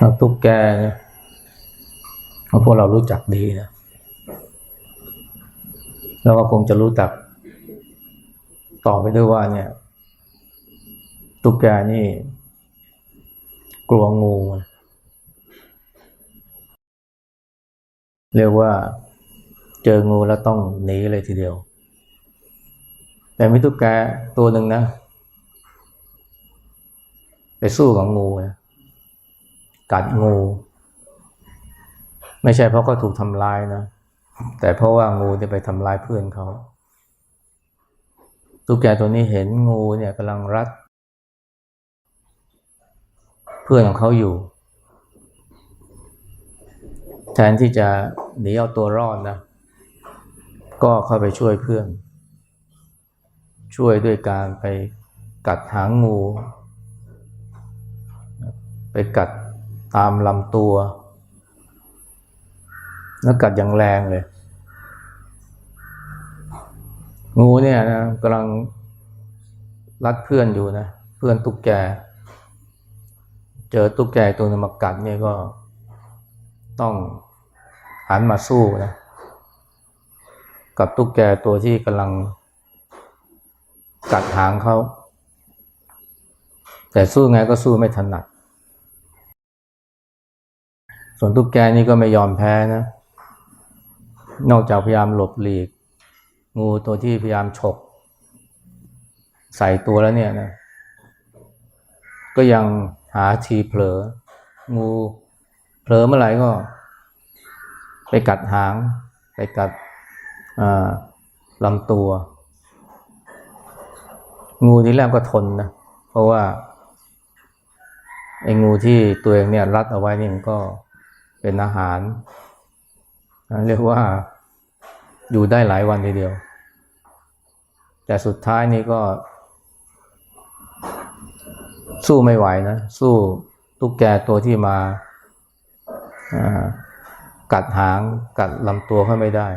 เอาตุ๊กแกเนี่ยพวกเรารู้จักดีนะแล้วก็คงจะรู้จัก ต่อไปด้วยว่าเนี่ย ตุ๊กแกนี่ กลัวงู เรียกว่าเจองูแล้วต้องหนีเลยทีเดียว แต่มีตุ๊กแกตัวหนึ่งนะ ไปสู้กับงูนะ กัดงู ไม่ใช่เพราะเขาถูกทำร้ายนะ แต่เพราะว่างูเนี่ยไปทำร้ายเพื่อนเขาตุ๊กแกตัวนี้เห็นงูเนี่ยกำลังรัด เพื่อนของเขาอยู่ แทนที่จะหนีเอาตัวรอดนะ ก็เข้าไปช่วยเพื่อน ช่วยด้วยการไปกัดหางงู ไปกัด ตามลำตัว แล้วกัดอย่างแรงเลย งูเนี่ยนะกำลังรัดเพื่อนอยู่นะ เพื่อนตุ๊กแก เจอตุ๊กแกตัวนึงมากัดเนี่ยก็ต้องหันมาสู้นะ กับตุ๊กแกตัวที่กำลังกัดหางเขา แต่สู้ไงก็สู้ไม่ถนัด ส่วนตุ๊กแกนี่ก็ไม่ยอมแพ้นะ นอกจากพยายามหลบหลีก งูตัวที่พยายามฉก ใส่ตัวแล้วเนี่ยนะ ก็ยังหาทีเผลอ งูเผลอเมื่อไหร่ก็ ไปกัดหาง ไปกัดลำตัว งูที่แรกก็ทนนะ เพราะว่าไอ้งูที่ตัวเองเนี่ยรัดเอาไว้นี่มันก็ เป็นอาหาร เรียกว่าอยู่ได้หลายวันทีเดียว แต่สุดท้ายนี่ก็ สู้ไม่ไหวนะ สู้ตุ๊กแกตัวที่มากัดหางกัดลำตัวเขาไม่ได้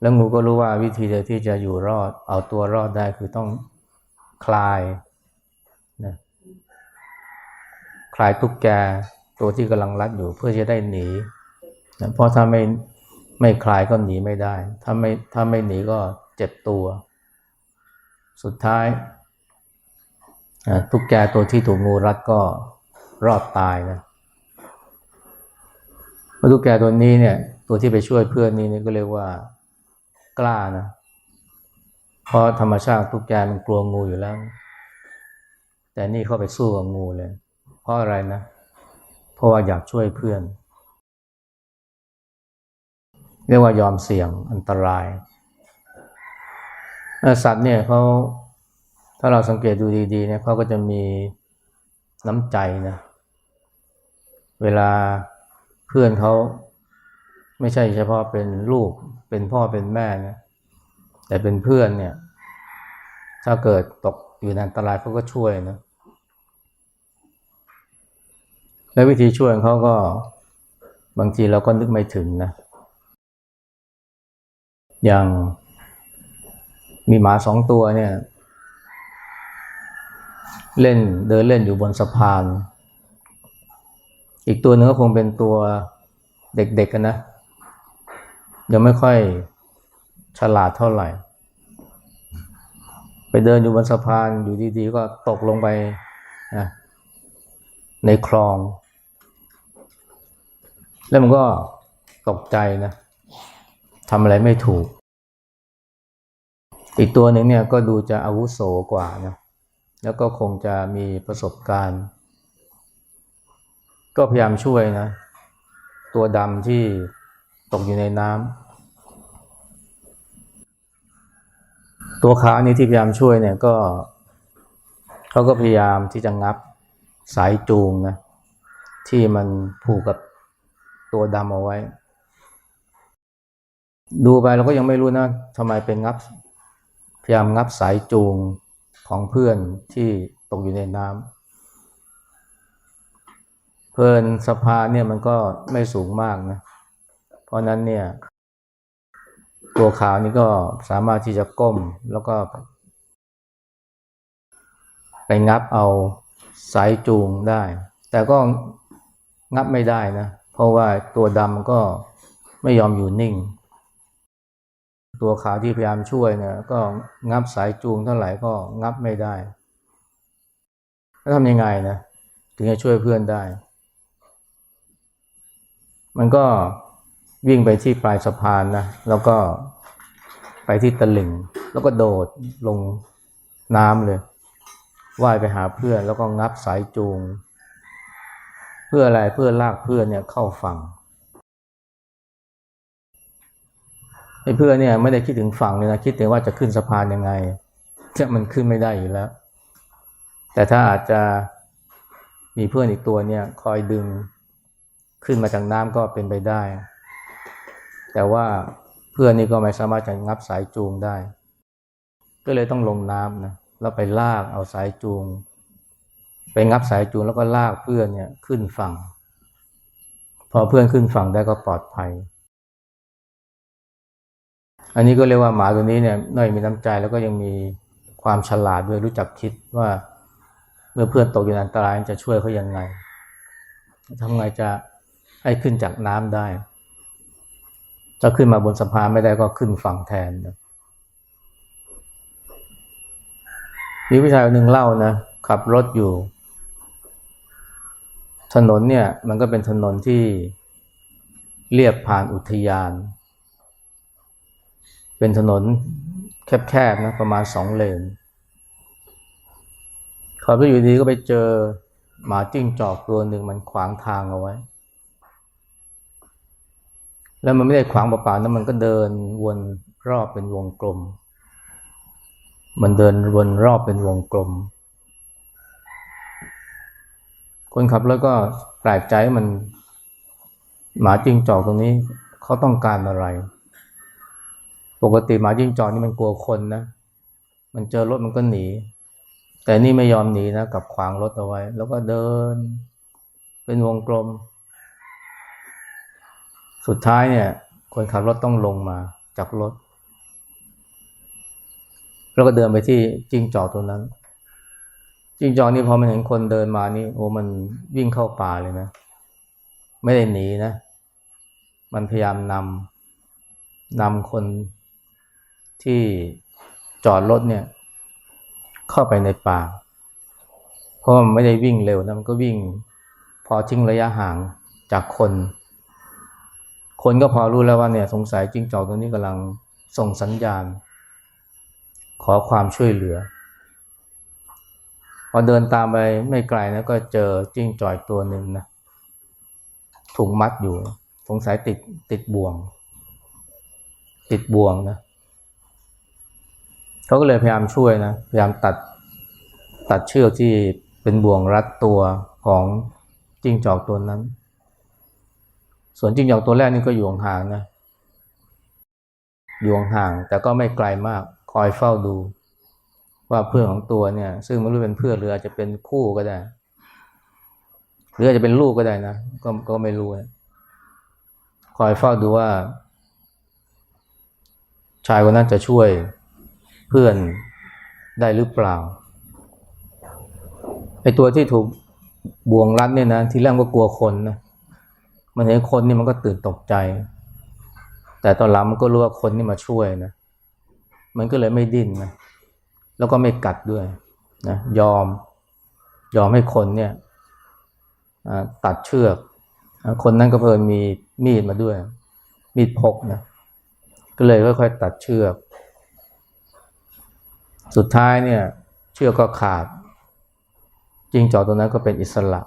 แล้วงูก็รู้ว่าวิธีเดียวที่จะอยู่รอด เอาตัวรอดได้คือต้องคลายนะคลายตุ๊กแก ตัวที่กำลังรัดอยู่เพื่อจะได้หนีนะเพราะถ้าไม่ไม่คลายก็หนีไม่ได้ ถ้าไม่ถ้าไม่หนีก็เจ็บตัว สุดท้ายตุ๊กแกตัวที่ถูกงูรัดก็รอดตายนะตุ๊กแกตัวนี้เนี่ย ตัวที่ไปช่วยเพื่อนนี่นี่ก็เรียกว่ากล้านะเพราะธรรมชาติตุ๊กแกมันกลัวงูอยู่แล้ว แต่นี่เข้าไปสู้กับงูเลย เพราะอะไรนะเราะว่าอยากช่วยเพื่อน เรียกว่ายอมเสี่ยงอันตรายสัตว์เนี่ยเขาถ้าเราสังเกตดูดีๆเนี่ยเขาก็จะมีน้ำใจนะเวลาเพื่อนเขาไม่ใช่เฉพาะเป็นลูกเป็นพ่อเป็นแม่นะแต่เป็นเพื่อนเนี่ย ถ้าเกิดตกอยู่ในอันตรายเขาก็ช่วยนะ และวิธีช่วยของเขาก็บางทีเราก็นึกไม่ถึงนะ อย่างมีหมาสองตัวเนี่ย เล่นเดินเล่นอยู่บนสะพาน อีกตัวหนึ่งก็คงเป็นตัวเด็กๆกันนะยังไม่ค่อยฉลาดเท่าไหร่ ไปเดินอยู่บนสะพานอยู่ดีๆ ก็ตกลงไปนะในคลอง แล้วมันก็ตกใจนะทำอะไรไม่ถูก อีกตัวหนึ่งเนี่ยก็ดูจะอาวุโสกว่านะแล้วก็คงจะมีประสบการณ์ ก็พยายามช่วยนะ ตัวดำที่ตกอยู่ในน้ำตัวขาวนี้ที่พยายามช่วยเนี่ยก็เขาก็พยายามที่จะงับสายจูงนะที่มันผูกกับ ตัวดำเอาไว้ ดูไปเราก็ยังไม่รู้นะทำไมเป็นงับ พยายามงับสายจูงของเพื่อนที่ตกอยู่ในน้ำเพลินสะพานเนี่ยมันก็ไม่สูงมากนะ เพราะนั้นเนี่ย ตัวขาวนี่ก็สามารถที่จะก้มแล้วก็ไปงับเอาสายจูงได้ แต่ก็งับไม่ได้นะเราะว่าตัวดำก็ไม่ยอมอยู่นิ่ง ตัวขาวที่พยายามช่วยเนี่ยก็งับสายจูงเท่าไหร่ก็งับไม่ได้แล้วทำยังไงนะถึงจะช่วยเพื่อนได้ มันก็วิ่งไปที่ปลายสะพานนะแล้วก็ไปที่ตลิ่ง แล้วก็โดดลงน้ำเลยว่ายไปหาเพื่อนแล้วก็งับสายจูง พื่ออะไรเพื่อลากเพื่อนเนี่ยเข้าฝั่งไอ้เพื่อนเนี่ยไม่ได้คิดถึงฝั่งเลยนะคิดถึงว่าจะขึ้นสะพานยังไงจะมันขึ้นไม่ได้อยู่แล้ว แต่ถ้าอาจจะมีเพื่อนอีกตัวเนี่ยคอยดึงขึ้นมาจากน้ำก็เป็นไปได้ แต่ว่าเพื่อนนี่ก็ไม่สามารถจะงับสายจูงได้ ก็เลยต้องลงน้ำนะแล้วไปลากเอาสายจูง ไปงับสายจูงแล้วก็ลากเพื่อนเนี่ยขึ้นฝั่ง พอเพื่อนขึ้นฝั่งได้ก็ปลอดภัย อันนี้ก็เรียกว่าหมาตัวนี้เนี่ยนอกจากมีน้ำใจแล้วก็ยังมีความฉลาดด้วยรู้จักคิดว่า เมื่อเพื่อนตกอยู่ในอันตรายจะช่วยเขายังไงทำไงจะให้ขึ้นจากน้ำได้จะขึ้นมาบนสะพานไม่ได้ก็ขึ้นฝั่งแทนนะมีผู้ชายคนหนึ่งเล่านะขับรถอยู่ ถนนเนี่ยมันก็เป็นถนนที่เรียบผ่านอุทยาน เป็นถนนแคบๆนะประมาณสองเลนขับรถอยู่ดีก็ไปเจอหมาจิ้งจอกตัวหนึ่งมันขวางทางเอาไว้ แล้วมันไม่ได้ขวางเปล่าๆนะมันก็เดินวนรอบเป็นวงกลม มันเดินวนรอบเป็นวงกลม คนขับรถก็แปลกใจมัน หมาจิ้งจอกตรงนี้เขาต้องการอะไร ปกติหมาจิ้งจอกนี่มันกลัวคนนะ มันเจอรถมันก็หนี แต่นี่ไม่ยอมหนีนะกับขวางรถเอาไว้ แล้วก็เดิน เป็นวงกลม สุดท้ายเนี่ย คนขับรถต้องลงมาจากรถ แล้วก็เดินไปที่จิ้งจอกตัวนั้น จิ้งจอกนี่พอมันเห็นคนเดินมานี่โอ้มันวิ่งเข้าป่าเลยนะ ไม่ได้หนีนะ มันพยายามนำนำคนที่จอดรถเนี่ย เข้าไปในป่า เพราะมันไม่ได้วิ่งเร็วนะมันก็วิ่ง พอทิ้งระยะห่างจากคน คนก็พอรู้แล้วว่าเนี่ย สงสัยจิ้งจอกตัวนี้กำลังส่งสัญญาณ ขอความช่วยเหลือ พอเดินตามไปไม่ไกลนะก็เจอจิ้งจอยตัวหนึ่งนะถูกมัดอยู่ สงสัยติดติดบ่วง ติดบ่วงนะเขาก็เลยพยายามช่วยนะ พยายามตัดตัดเชือกที่เป็นบ่วงรัดตัวของจิ้งจอกตัวนั้น ส่วนจิ้งจอกตัวแรกนี่ก็อยู่ห่างนะอยู่ห่างแต่ก็ไม่ไกลมากคอยเฝ้าดู ว่าเพื่อนของตัวเนี่ย ซึ่งไม่รู้เป็นเพื่อนหรืออาจจะเป็นคู่ก็ได้ หรืออาจจะเป็นลูกก็ได้นะก็ก็ไม่รู้นะคอยเฝ้าดูว่า ชายคนนั้นจะช่วยเพื่อนได้หรือเปล่าไอตัวที่ถูกบ่วงรัดเนี่ยนะทีแรกก็กลัวคนนะมันเห็นคนนี่มันก็ตื่นตกใจ แต่ตอนหลังมันก็รู้ว่าคนนี่มาช่วยนะมันก็เลยไม่ดิ้นนะ แล้วก็ไม่กัดด้วยนะยอมยอมให้คนเนี่ยตัดเชือก คนนั้นก็เพิ่นมีมีดมาด้วย มีดพกนะก็เลยค่อยๆตัดเชือก สุดท้ายเนี่ย เชือกก็ขาดจิงจอกตัวนั้นก็เป็นอิสระ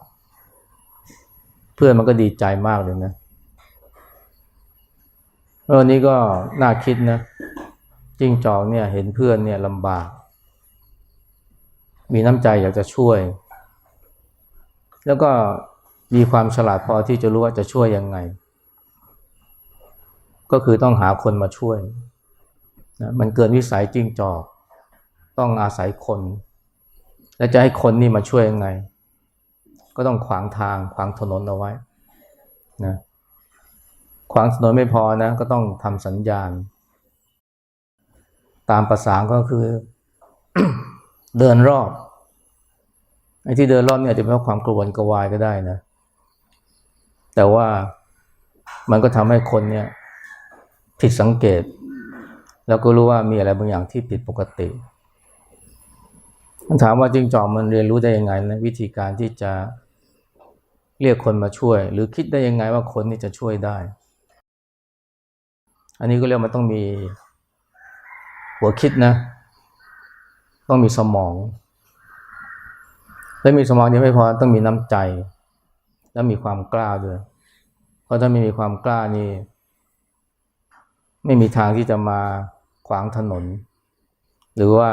เพื่อนมันก็ดีใจมากเลยนะเออนี้ก็น่าคิดนะจิงจอกเนี่ย เห็นเพื่อนเนี่ยลำบาก มีน้ำใจอยากจะช่วย แล้วก็มีความฉลาดพอที่จะรู้ว่าจะช่วยยังไง ก็คือต้องหาคนมาช่วยนะมันเกินวิสัยจิ้งจอก ต้องอาศัยคน และจะให้คนนี่มาช่วยยังไง ก็ต้องขวางทางขวางถนนเอาไว้นะขวางถนนไม่พอนะ ก็ต้องทำสัญญาณ ตามภาษาก็คือ เดินรอบไอ้ที่เดินรอดเนี่ยอาจจะเป็นเพราะความกระวนกระวายก็ได้นะ แต่ว่ามันก็ทำให้คนเนี่ยผิดสังเกต แล้วก็รู้ว่ามีอะไรบางอย่างที่ผิดปกติมันถามว่าจิงจอกมันเรียนรู้ได้ยังไงนะวิธีการที่จะเรียกคนมาช่วย หรือคิดได้ยังไงว่าคนนี้จะช่วยได้ อันนี้ก็เรียกมันต้องมีหัวคิดนะ ต้องมีสมอง และมีสมองยังไม่พอต้องมีน้ำใจ และมีความกล้าด้วย เพราะถ้าไม่มีความกล้านี่ ไม่มีทางที่จะมาขวางถนน หรือว่า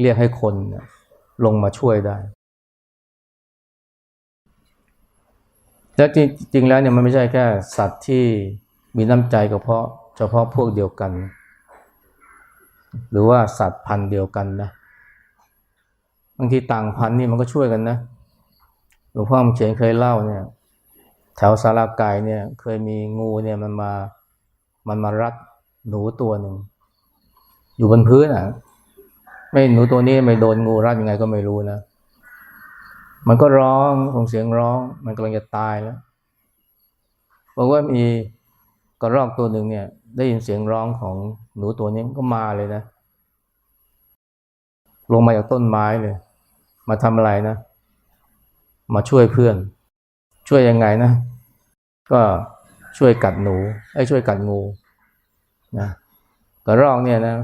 เรียกให้คนลงมาช่วยได้ แล้วจริงๆแล้วเนี่ยมันไม่ใช่แค่สัตว์ที่มีน้ำใจก็เพราะเฉพาะพวกเดียวกัน หรือว่าสัตว์พันธุ์เดียวกันนะบางทีต่างพันธุ์นี่มันก็ช่วยกันนะหลวงพ่อมเขียนเคยเล่าเนี่ย แถวสาราไก่เนี่ย เคยมีงูเนี่ยมันมามันมารัดหนูตัวหนึ่ง อยู่บนพื้นอะ ไม่หนูตัวนี้ไม่โดนงูรัดยังไงก็ไม่รู้นะมันก็ร้องส่งเสียงร้อง มันกำลังจะตายแล้วบอกว่ามี กระรอกตัวหนึ่งเนี่ย ได้ยินเสียงร้องของหนูตัวนี้ก็มาเลยนะ ลงมาจากต้นไม้เลย มาทำอะไรนะ มาช่วยเพื่อน ช่วยยังไงนะ ก็ช่วยกัดหนูไอ้ช่วยกัดงูนะกระรอกเนี่ยนะ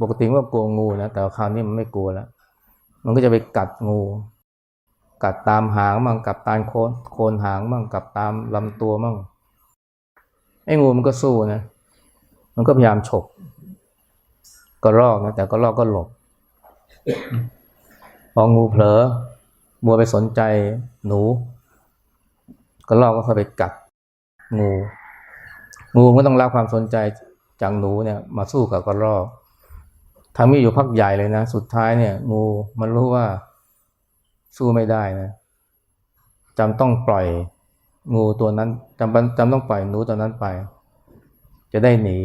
ปกติมันก็กลัวงูนะแต่คราวนี้มันไม่กลัวแล้ว มันก็จะไปกัดงู กัดตามหางมั่งกัดตามโคนโคนหางมั่งกัดตามลำตัวมั่ง อ้งูมันก็สู้นะ มันก็พยายามฉกกระรอกนะ แต่กระรอกก็หลบพองูเผลอ มัวไปสนใจหนู กระรอกก็เข้าไปกัดงู งูก็ต้องรับความสนใจจากหนูเนี่ย มาสู้กับกระรอกทำมีอยู่พักใหญ่เลยนะ สุดท้ายเนี่ย งูมันรู้ว่าสู้ไม่ได้นะจำต้องปล่อย งูตัวนั้นจำจำต้องปล่อยหนูตัวนั้นไป จะได้หนี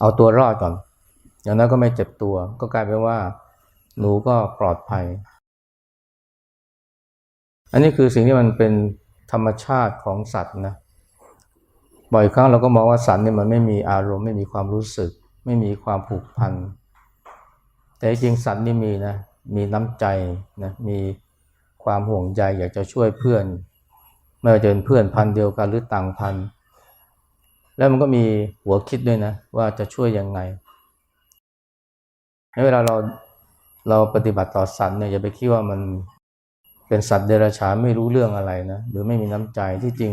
เอาตัวรอดก่อน อย่างนั้นก็ไม่เจ็บตัว ก็กลายเป็นว่า หนูก็ปลอดภัย อันนี้คือสิ่งที่มันเป็นธรรมชาติของสัตว์นะ บ่อยครั้งเราก็มองว่าสัตว์เนี่ยมันไม่มีอารมณ์ไม่มีความรู้สึก ไม่มีความผูกพัน แต่จริงสัตว์นี่มีนะ มีน้ำใจนะ มีความห่วงใยอยากจะช่วยเพื่อน ไม่ว่าจะเป็นเพื่อนพันเดียวกันหรือต่างพัน แล้วมันก็มีหัวคิดด้วยนะ ว่าจะช่วยยังไงเวลาเราเราปฏิบัติต่อสัตว์เนี่ยอย่าไปคิดว่ามันเป็นสัตว์เดรัจฉานไม่รู้เรื่องอะไรนะหรือไม่มีน้ำใจที่จริง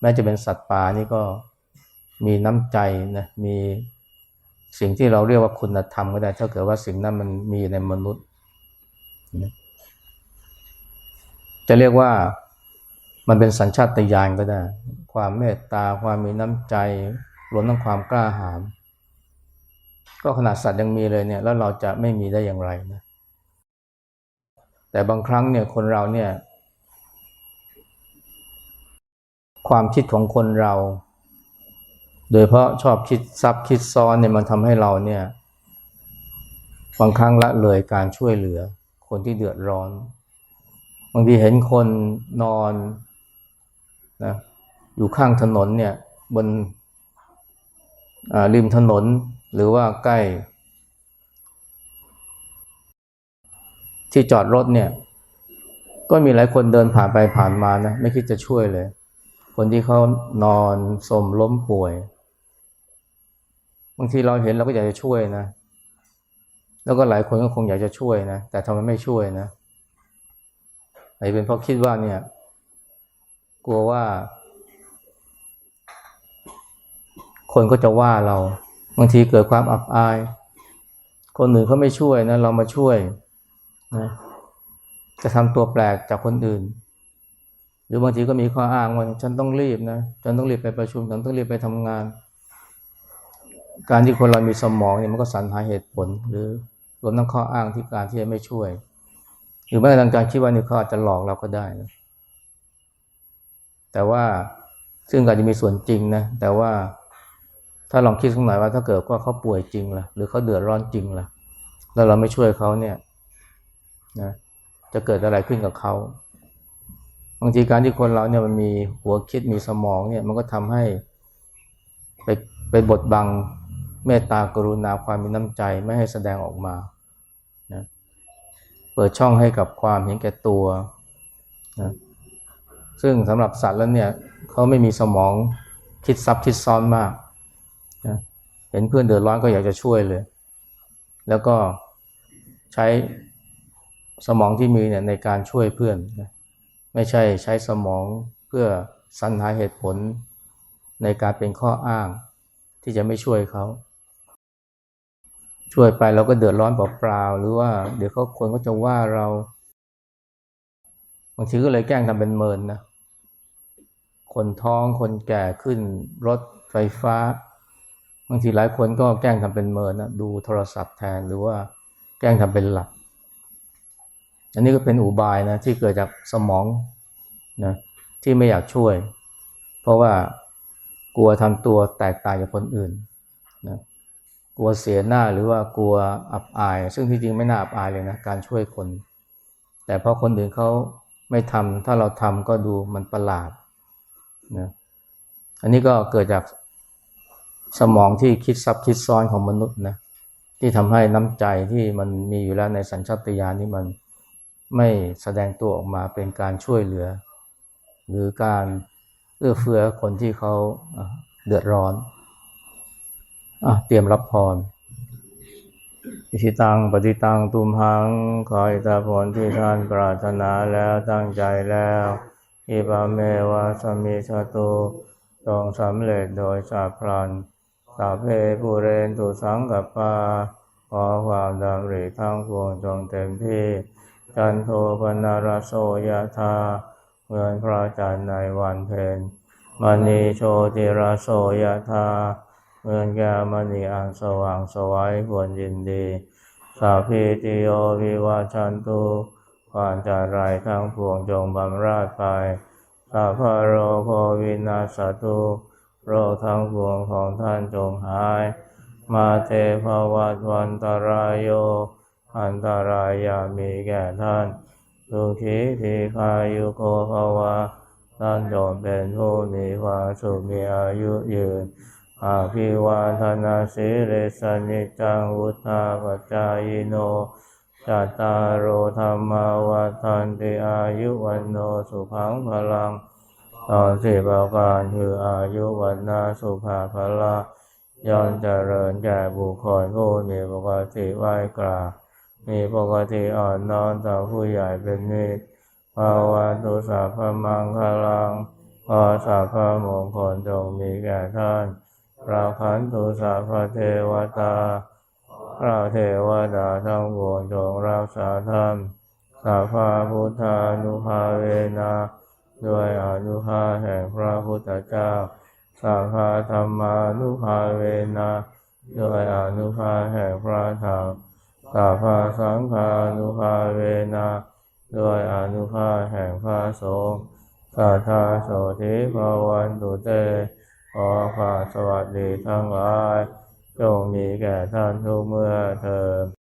แม้จะเป็นสัตว์ป่านี่ก็มีน้ำใจนะมีสิ่งที่เราเรียกว่าคุณธรรมก็ได้ถ้าเกิดว่าสิ่งนั้นมันมีในมนุษย์ จะเรียกว่า มันเป็นสัญชาตญาณก็ได้ ความเมตตาความมีน้ำใจรวมทั้งความกล้าหาญก็ขนาดสัตว์ยังมีเลยเนี่ยแล้วเราจะไม่มีได้อย่างไรนะแต่บางครั้งเนี่ยคนเราเนี่ย ความคิดของคนเรา โดยเพราะชอบคิดซับคิดซ้อนเนี่ยมันทำให้เราเนี่ยบางครั้งละเลยการช่วยเหลือคนที่เดือดร้อน บางทีเห็นคนนอน นะอยู่ข้างถนนเนี่ยบนริมถนนหรือว่าใกล้ ที่จอดรถเนี่ย ก็มีหลายคนเดินผ่านไปผ่านมานะไม่คิดจะช่วยเลย คนที่เขานอนสมล้มป่วย บางทีเราเห็นเราก็อยากจะช่วยนะ แล้วก็หลายคนก็คงอยากจะช่วยนะ แต่ทำไมไม่ช่วยนะอาจจะเป็นเพราะคิดว่าเนี่ย กลัวว่า คนก็จะว่าเรา บางทีเกิดความอับอาย คนอื่นเขาไม่ช่วยนะ เรามาช่วยนะจะทำตัวแปลกจากคนอื่น หรือบางทีก็มีข้ออ้างว่าฉันต้องรีบนะ ฉันต้องรีบไปประชุม ฉันต้องรีบไปทำงาน การที่คนเรามีสมองเนี่ยมันก็สรรหาเหตุผล หรือรวมทั้งข้ออ้างที่การที่จะไม่ช่วย หรือแม้กระทั่งการคิดว่านี่เขาอาจจะหลอกเราก็ได้นะ แต่ว่าซึ่งอาจจะมีส่วนจริงนะแต่ว่าถ้าลองคิดสักหน่อยว่าถ้าเกิดว่าเขาป่วยจริงล่ะหรือเขาเดือดร้อนจริงล่ะแล้วเราไม่ช่วยเขาเนี่ยนะจะเกิดอะไรขึ้นกับเขาบางทีการที่คนเราเนี่ยมันมีหัวคิดมีสมองเนี่ยมันก็ทำให้ไปไปบดบังเมตตากรุณาความมีน้ำใจไม่ให้แสดงออกมานะเปิดช่องให้กับความเห็นแก่ตัวนะ ซึ่งสำหรับสัตว์แล้วเนี่ยเขาไม่มีสมองคิดซับคิดซ้อนมากนะเห็นเพื่อนเดือดร้อนก็อยากจะช่วยเลย แล้วก็ใช้สมองที่มีเนี่ยในการช่วยเพื่อนนะไม่ใช่ใช้สมองเพื่อสรรหาเหตุผลในการเป็นข้ออ้างที่จะไม่ช่วยเขาช่วยไปเราก็เดือดร้อนเปล่าๆหรือว่าเดี๋ยวเขาคนก็จะว่าเรา บางทีก็เลยแกล้งทำเป็นเมินนะ คนท้องคนแก่ขึ้นรถไฟฟ้า บางทีหลายคนก็แกล้งทำเป็นเมินนะดูโทรศัพท์แทนหรือว่าแกล้งทำเป็นหลับ อันนี้ก็เป็นอุบายนะที่เกิดจากสมองนะที่ไม่อยากช่วย เพราะว่ากลัวทำตัวแตกต่างจากคนอื่นนะกลัวเสียหน้าหรือว่ากลัวอับอาย ซึ่งที่จริงไม่น่าอับอายเลยนะการช่วยคน แต่เพราะคนอื่นเขาไม่ทำถ้าเราทำก็ดูมันประหลาด นะอันนี้ก็เกิดจากสมองที่คิดซับคิดซ้อนของมนุษย์นะที่ทำให้น้ำใจที่มันมีอยู่แล้วในสัญชาตญาณนี่มันไม่แสดงตัวออกมาเป็นการช่วยเหลือ หรือการเอื้อเฟื้อคนที่เขาเดือดร้อนอเตรียมรับพรอิชิตังปฏิตังตุมหังขออิทธผลที่ท่านปรารถนาแล้วตั้งใจแล้ว อิปาเมวะสมิชตุจงสำเร็จโดยสาพลันสัพเพปุเรนตุสังกัปปาขอความดำริทั้งปวงจงเต็มที่จันโทปนารโสยธาเหมือนพระจันทร์ในวันเพ็ญมณีโชติราโสยธาเหมือนแก้มณีอันสว่างสวัยควรยินดีสัพพิติโยวิวาชันตุ ความจารายทั้งปวงจงบำราดไปสัพพะโรโควินาสตุโรคทั้งปวงของท่านจงหาย มาเตภวัตวันตรายโย อันตรายามีแก่ท่านสุขีทีคายุโกภวะท่านจงเป็นผู้มีความสุขมีอายุยืนอาภิวาทนาสิริสนิจังวุธาปจายโน จัตตารโอธรรมาวัฏันติอายุวันโนสุขังพลังตอนสี่ประการคืออายุวันนาสุภาพละย่อมเจริญแก่บุคคลผู้มีปกติไหวกราบมีปกติอ่อนน้อมต่อผู้ใหญ่เป็นนิสภาวะตุสัพพมังคลังขอสัพมงคลจงมีแก่ท่านราคันตุสัพพเทวตา พระเทวดาทั้งปวงจงรักษาท่านสัพพะพุทธานุภาเวนะด้วยอนุภาพแห่งพระพุทธเจ้าสัพพะธรรมานุภาเวนะด้วยอนุภาพแห่งพระธรรมสัพพะสังฆานุภาเวนะด้วยอนุภาพแห่งพระสงฆ์สัทธาโสธิภาวันตุเตขอความสวัสดีทั้งหลาย จงมีแก่ท่านทุกเมื่อเธอ